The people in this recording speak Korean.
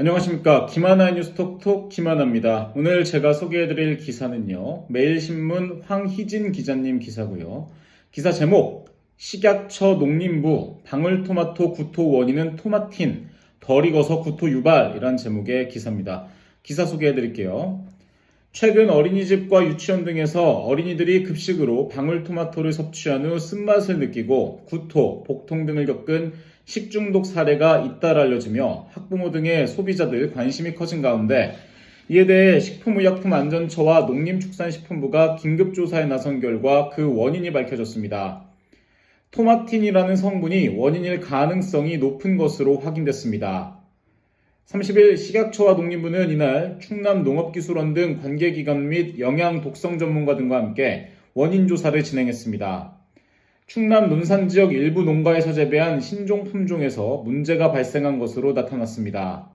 안녕하십니까. 김하나의 뉴스 톡톡 김하나입니다. 오늘 제가 소개해드릴 기사는요. 매일신문 황희진 기자님 기사고요. 기사 제목 식약처 농림부 방울토마토 구토 원인은 토마틴 덜 익어서 구토 유발이란 제목의 기사입니다. 기사 소개해드릴게요. 최근 어린이집과 유치원 등에서 어린이들이 급식으로 방울토마토를 섭취한 후 쓴맛을 느끼고 구토, 복통 등을 겪은 식중독 사례가 잇따라 알려지며 학부모 등의 소비자들 관심이 커진 가운데 이에 대해 식품의약품안전처와 농림축산식품부가 긴급조사에 나선 결과 그 원인이 밝혀졌습니다. 토마틴이라는 성분이 원인일 가능성이 높은 것으로 확인됐습니다. 30일 식약처와 농림부는 이날 충남 농업기술원 등 관계기관 및 영양 독성 전문가 등과 함께 원인 조사를 진행했습니다. 충남 논산 지역 일부 농가에서 재배한 신종 품종에서 문제가 발생한 것으로 나타났습니다.